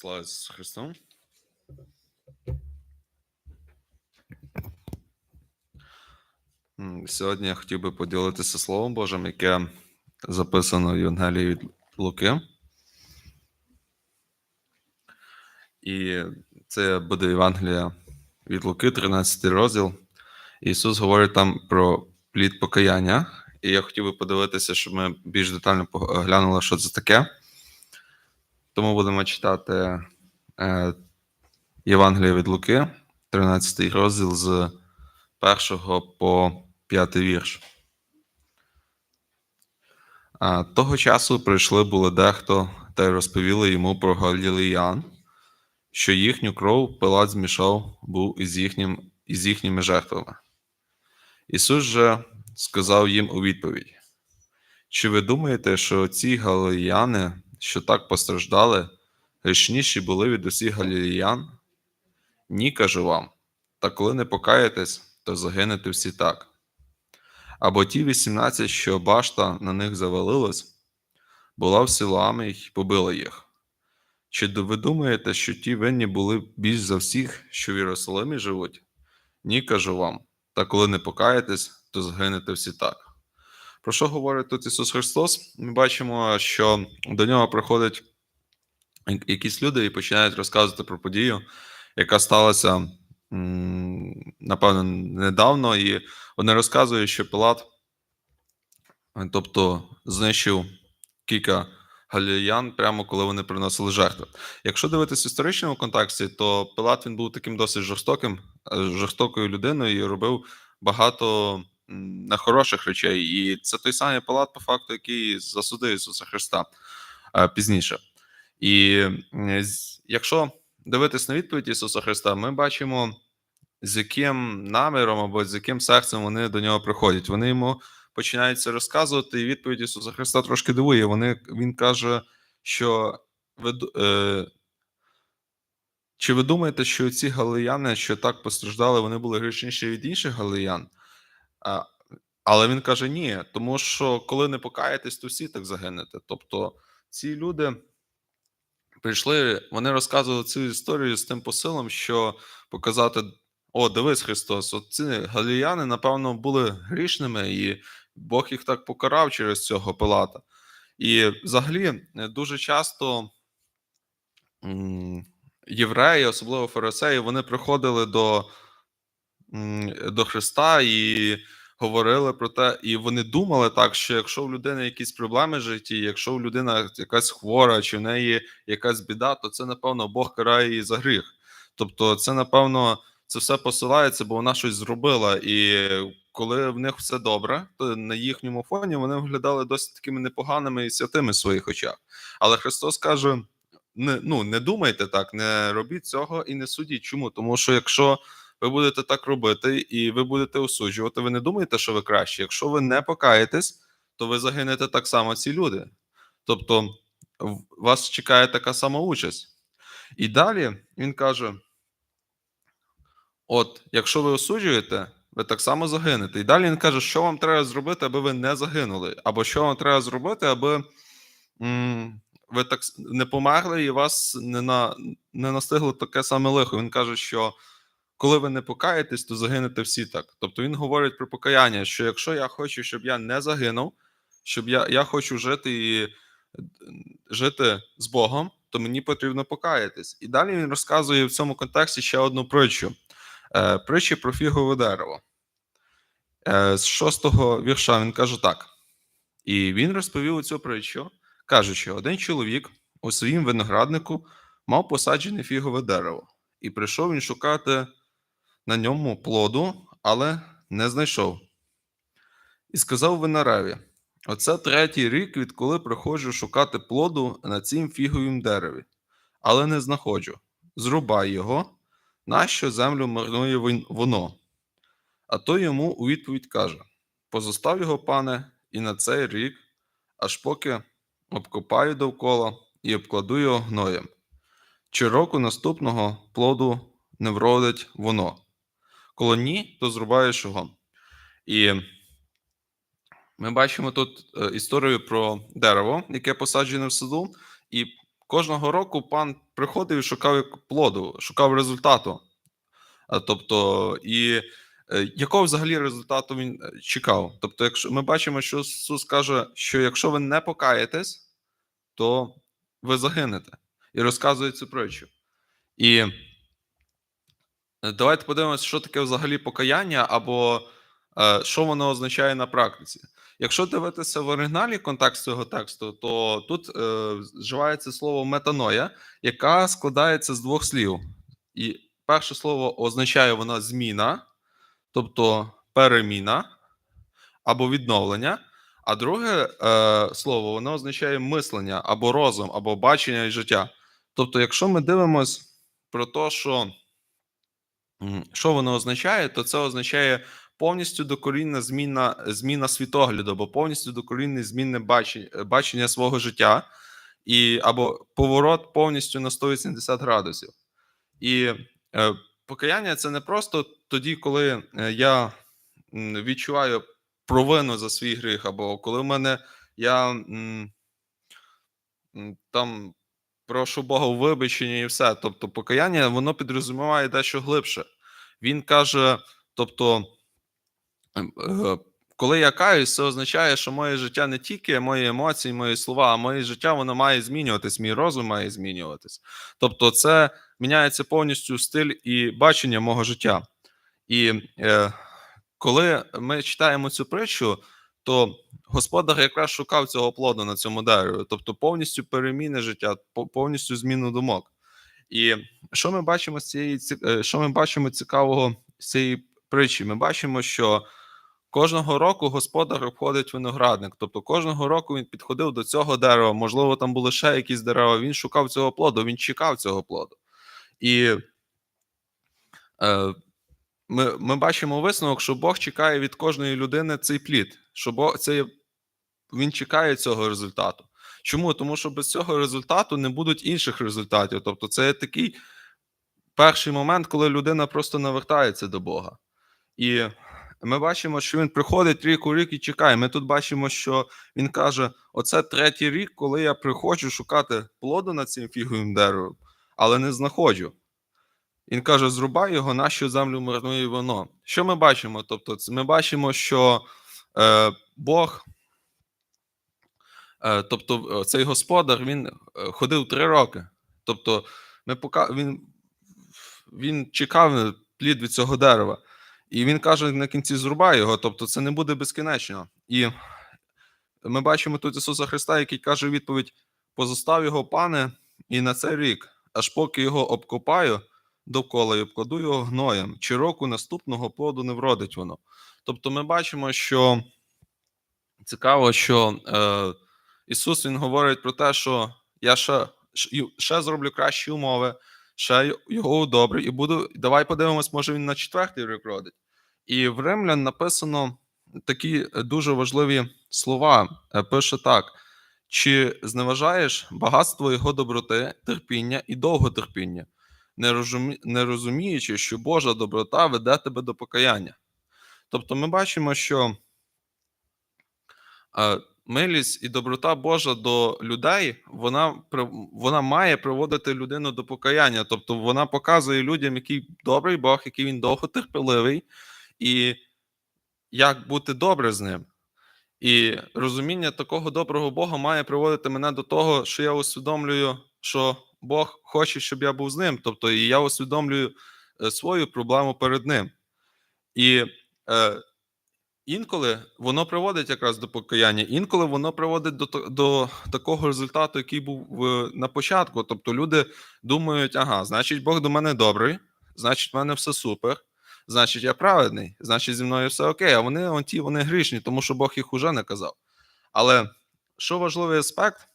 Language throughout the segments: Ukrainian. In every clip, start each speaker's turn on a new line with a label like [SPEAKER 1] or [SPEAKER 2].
[SPEAKER 1] Слава Ісусу Христу. Сьогодні я хотів би поділитися Словом Божим, яке записано в Євангелії від Луки. І це буде Євангелія від Луки, 13 розділ. Ісус говорить там про плід покаяння. І я хотів би подивитися, щоб ми більш детально поглянули, що це таке. Тому будемо читати е, Євангелія від Луки, 13 розділ з 1 по 5 вірш. А, того часу прийшли були дехто та й розповіли йому про галілеян, що їхню кров Пилат змішав був із, їхнім, із їхніми жертвами. Ісус же сказав їм у відповідь: Чи ви думаєте, що ці галилеяни, що так постраждали, грішніші були від усіх галілеян? Ні, кажу вам. Та коли не покаєтесь, то загинете всі так. Або ті 18, що башта на них завалилась, була в Силуамі й побила їх. Чи ви думаєте, що ті винні були більш за всіх, що в Єрусалимі живуть? Ні, кажу вам. Та коли не покаєтесь, то загинете всі так. Про що говорить тут Ісус Христос? Ми бачимо, що до нього приходять якісь люди і починають розказувати про подію, яка сталася, напевно, недавно, і вони розказують, що Пилат, тобто, знищив кілька галілеян прямо коли вони приносили жертви. Якщо дивитися в історичному контексті, то Пилат він був таким досить жорстоким, е, жорстокою людиною і робив багато м, нехороших речей. І це той самий Пилат, по факту, який засудив Ісуса Христа е, пізніше. І якщо дивитись на відповідь Ісуса Христа, ми бачимо, з яким наміром або з яким серцем вони до нього приходять. Вони йому починають це розказувати, і відповідь Ісуса Христа трошки дивує. Вони, він каже, що ви, е, чи ви думаєте, що ці галилеяни, що так постраждали, вони були грішніші від інших галилеян? Але він каже: ні, тому що коли не покаєтесь, то всі так загинете. Тобто ці люди прийшли, вони розказували цю історію з тим посилом, що показати: о, дивись, Христос, от ці галілеяни, напевно, були грішними, і Бог їх так покарав через цього Пилата. І взагалі е, дуже часто євреї, особливо фарисеї, вони приходили до, до Христа і говорили про те, і вони думали так, що якщо в людини якісь проблеми в житті, якщо в людина якась хвора, чи в неї якась біда, то це, напевно, Бог карає її за гріх. Тобто, це, напевно, це все посилається, бо вона щось зробила. І коли в них все добре, то на їхньому фоні вони виглядали досить такими непоганими і святими в своїх очах. Але Христос каже: не, ну, не думайте так, не робіть цього і не судіть. Чому? Тому що якщо ви будете так робити і ви будете осуджувати, ви не думаєте, що ви краще. Якщо ви не покаєтесь, то ви загинете так само ці люди. Тобто вас чекає така сама участь. І далі він каже: от, якщо ви осуджуєте, ви так само загинете. І далі він каже, що вам треба зробити, аби ви не загинули, або що вам треба зробити, аби м, ви так не померли і вас не, на, не настигло таке саме лихо. Він каже, що коли ви не покаєтесь, то загинете всі так. Тобто він говорить про покаяння, що якщо я хочу, щоб я не загинув, щоб я, я хочу жити і е, жити з Богом, то мені потрібно покаятись. І далі він розказує в цьому контексті ще одну притчу. Е, притчі про фігове дерево. Е, з шостого вірша він каже так. І він розповів цю притчу, кажучи: один чоловік у своїм винограднику мав посаджене фігове дерево, і прийшов він шукати на ньому плоду, але не знайшов. І сказав винореві: Оце третій рік, відколи приходжу шукати плоду на цім фіговім дереві, але не знаходжу. Зрубай його, нащо землю марнує воно. А той йому у відповідь каже: Позостав його, пане, і на цей рік, аж поки обкопаю довкола і обкладу його гноєм. Чи року наступного плоду не вродить воно? Коли ні, то зрубаєш його. І ми бачимо тут е, історію про дерево, яке посаджене в саду, і кожного року пан приходив і шукав плоду, шукав результату. Тобто, і е, якого взагалі результату він е, чекав? Тобто, якщо ми бачимо, що Ісус каже, що якщо ви не покаєтесь, то ви загинете. І розказує цю притчу. І е, давайте подивимося, що таке взагалі покаяння, або е, що воно означає на практиці. Якщо дивитися в оригіналі контекст цього тексту, то тут е, вживається слово метаноя, яка складається з двох слів. І перше слово означає воно зміна, тобто переміна або відновлення. А друге е, слово воно означає мислення або розум, або бачення і життя. Тобто, якщо ми дивимось про те, що, що воно означає, то це означає повністю докорінна зміна, зміна світогляду, або повністю докорінне змінне бачення, бачення свого життя, і, або поворот повністю на 180 градусів. І е, покаяння це не просто тоді, коли е, я відчуваю провину за свій гріх, або коли в мене я м, там прошу Бога у вибачення і все. Тобто, покаяння воно підрозуміває дещо глибше. Він каже: тобто, ем, е, коли я каюсь, це означає, що моє життя не тільки мої емоції, мої слова, а моє життя воно має змінюватись, мій розум має змінюватись. Тобто, це міняється повністю стиль і бачення мого життя. І е, коли ми читаємо цю притчу, то господар якраз шукав цього плоду на цьому дереві, тобто повністю переміни життя, повністю зміну думок. І що ми бачимо з цієї ці- е, що ми бачимо цікавого з цієї притчі? Ми бачимо, що кожного року господар обходить виноградник. Тобто кожного року він підходив до цього дерева, можливо, там були ще якісь дерева. Він шукав цього плоду, він чекав цього плоду. І е, ми, ми бачимо висновок, що Бог чекає від кожної людини цей плід, що Бог це він чекає цього результату. Чому? Тому що без цього результату не будуть інших результатів. Тобто, це є такий перший момент, коли людина просто навертається до Бога. І ми бачимо, що він приходить рік у рік і чекає. Ми тут бачимо, що він каже: оце третій рік, коли я приходжу шукати плоду над цим фіговим деревом, але не знаходжу. Він каже: зрубай його, нащо землю марнує воно. Що ми бачимо? Тобто, ми бачимо, що е, Бог, е, тобто е, цей господар, він е, ходив три роки. Тобто, ми пока, він, він чекав плід від цього дерева. І він каже на кінці зрубай його, тобто це не буде безкінечно. І ми бачимо тут Ісуса Христа, який каже відповідь: позостав його, пане, і на цей рік, аж поки його обкопаю довкола і обкладу його гноєм, чи року наступного плоду не вродить воно. Тобто, ми бачимо, що цікаво, що е, Ісус Він говорить про те, що я ще, ще зроблю кращі умови, ще його удобрю, і буду. Давай подивимось, може він на четвертий рік родить. І в Римлян написано такі дуже важливі слова. Е, Пише так: чи зневажаєш багатство його доброти, терпіння і довготерпіння, не, розумі... не розуміючи, що Божа доброта веде тебе до покаяння. Тобто, ми бачимо, що е, милість і доброта Божа до людей, вона, вона має приводити людину до покаяння. Тобто вона показує людям, який добрий Бог, який він довготерпеливий, і як бути добре з ним. І розуміння такого доброго Бога має приводити мене до того, що я усвідомлюю, що Бог хоче, щоб я був з ним. Тобто, і я усвідомлюю е, свою проблему перед ним. І е, інколи воно приводить якраз до покаяння, інколи воно приводить до, до такого результату, який був в, на початку. Тобто люди думають, ага, значить, Бог до мене добрий, значить, в мене все супер, значить, я праведний, значить, зі мною все окей. А вони он ті, вони грішні, тому що Бог їх уже наказав. Але що важливий аспект,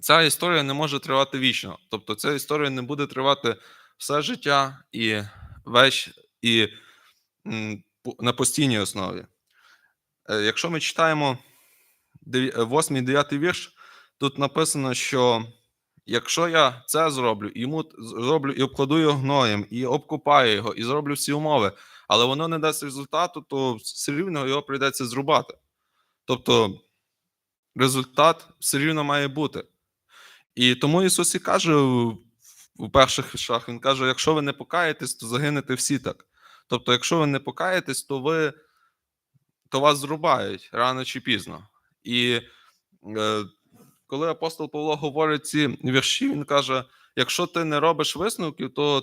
[SPEAKER 1] ця історія не може тривати вічно. Тобто, ця історія не буде тривати все життя і весь і на постійній основі. Е, Якщо ми читаємо 8-9 вірш, тут написано, що якщо я це зроблю, йому зроблю і обкладу його гноєм, і обкопаю його, і зроблю всі умови, але воно не дасть результату, то все рівно його прийдеться зрубати. Тобто результат все рівно має бути. І тому Ісус і каже у перших віршах, Він каже: якщо ви не покаєтесь, то загинете всі так. Тобто, якщо ви не покаєтесь, то ви то вас зрубають рано чи пізно. І е, коли апостол Павло говорить ці вірші, він каже: якщо ти не робиш висновків, то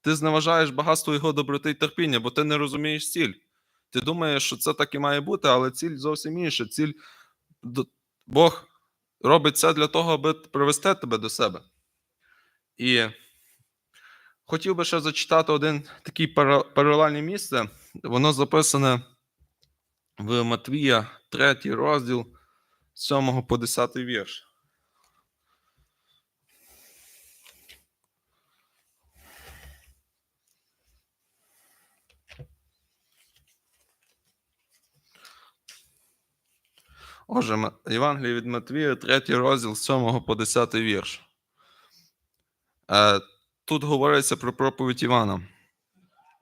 [SPEAKER 1] ти зневажаєш багатство його доброти і терпіння, бо ти не розумієш ціль. Ти думаєш, що це так і має бути, але ціль зовсім інша. Ціль Бог робить це для того, аби привести тебе до себе. І хотів би ще зачитати один такий пара- паралельне місце. Воно записане в Матвія, 3 розділ, з 7 по 10 вірш. Отже, Євангеліє від Матвія, 3 розділ з 7 по 10 вірш. Е, Тут говориться про проповідь Івана,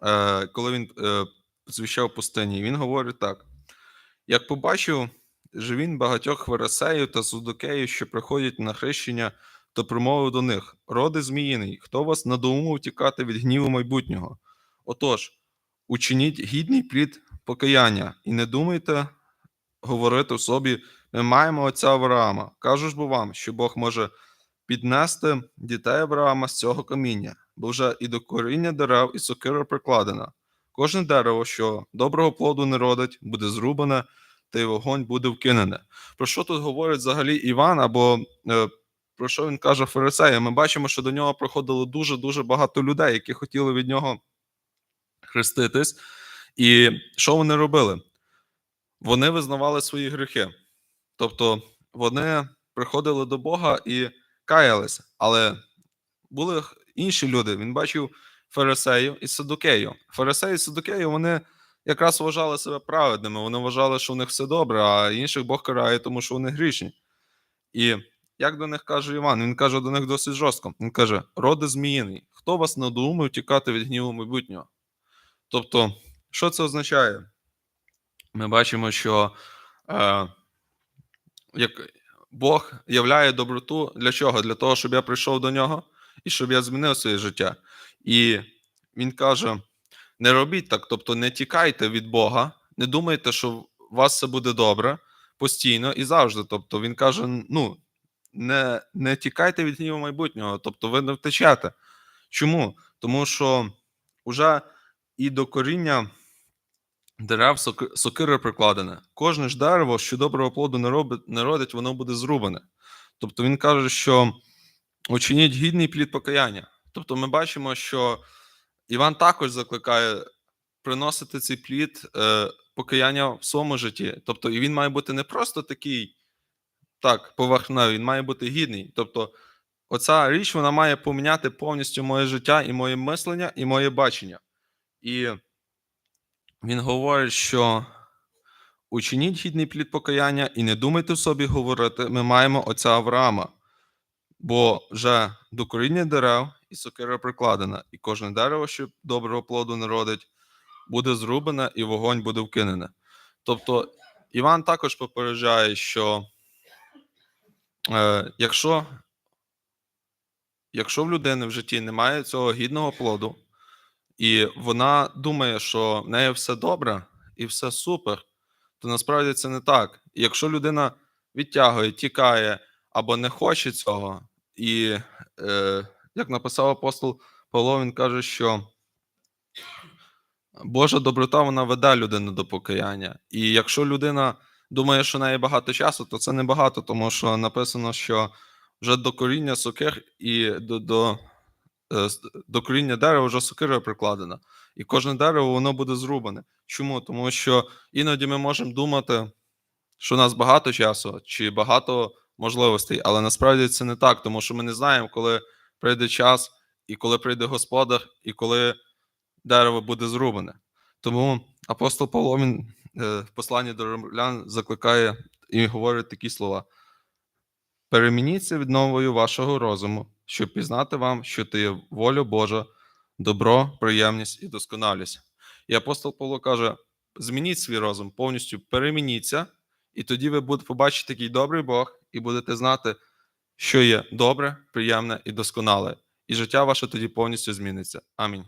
[SPEAKER 1] е, коли він е, звіщав пустині. Він говорить так: як побачив же багатьох фарисеїв та судокеїв, що приходять на хрещення, то промовив до них: Роди зміїний, хто вас надумав тікати від гніву майбутнього? Отож, учиніть гідний плід покаяння, і не думайте говорити собі: ми маємо отця Авраама. Кажу ж бо вам, що Бог може піднести дітей Авраама з цього каміння, бо вже і до коріння дерев, і сокира прикладена. Кожне дерево, що доброго плоду не родить, буде зрубане, та й вогонь буде вкинене. Про що тут говорить взагалі Іван, або е, про що він каже фарисеям? Ми бачимо, що до нього приходило дуже-дуже багато людей, які хотіли від нього хреститись. І що вони робили? Вони визнавали свої гріхи. Тобто вони приходили до Бога і каялися. Але були інші люди. Він бачив фарисеїв і садукеїв. Фарисеї і садукеї вони якраз вважали себе праведними. Вони вважали, що у них все добре, а інших Бог карає, тому що вони грішні. І як до них каже Іван, він каже до них досить жорстко. Він каже: роди зміїний, хто вас надумав тікати від гніву майбутнього? Тобто, що це означає? Ми бачимо, що е, як Бог являє доброту для чого? Для того, щоб я прийшов до нього і щоб я змінив своє життя. І він каже: не робіть так, тобто не тікайте від Бога, не думайте, що у вас все буде добре постійно і завжди. Тобто він каже: ну, не, не тікайте від гніву майбутнього, тобто ви не втечете. Чому? Тому що вже і до коріння дерев соки- сокира прикладене. Кожне ж дерево, що доброго плоду не, робить, не родить, воно буде зрубане. Тобто він каже, що учиніть гідний плід покаяння. Тобто ми бачимо, що Іван також закликає приносити цей плід е, покаяння в своєму житті. Тобто, і він має бути не просто такий, так, поверхневий, він має бути гідний. Тобто, оця річ вона має поміняти повністю моє життя і моє мислення, і моє бачення. І він говорить, що учиніть гідний плід покаяння і не думайте собі говорити, ми маємо отця Авраама, бо вже до коріння дерев і сокира прикладена, і кожне дерево, що доброго плоду не родить, буде зрубане і вогонь буде вкинене. Тобто Іван також попереджає, що е, якщо, якщо в людини в житті немає цього гідного плоду, і вона думає, що в неї все добре і все супер, то насправді це не так. І якщо людина відтягує, тікає або не хоче цього, і е, як написав апостол Павло, він каже, що Божа доброта вона веде людину до покаяння. І якщо людина думає, що в неї багато часу, то це не багато, тому що написано, що вже до коріння сокир і до, до, до коріння дерева вже сокира прикладена. І кожне дерево воно буде зрубане. Чому? Тому що іноді ми можемо думати, що у нас багато часу чи багато можливостей, але насправді це не так, тому що ми не знаємо, коли прийде час, і коли прийде господар, і коли дерево буде зрубане. Тому апостол Павло він е, в посланні до римлян закликає і говорить такі слова: перемініться від новою вашого розуму, щоб пізнати вам, що ти є воля Божа, добро, приємність і досконалість. І апостол Павло каже: змініть свій розум, повністю перемініться, і тоді ви будете побачити такий добрий Бог, і будете знати, що є добре, приємне і досконале, і життя ваше тоді повністю зміниться. Амінь.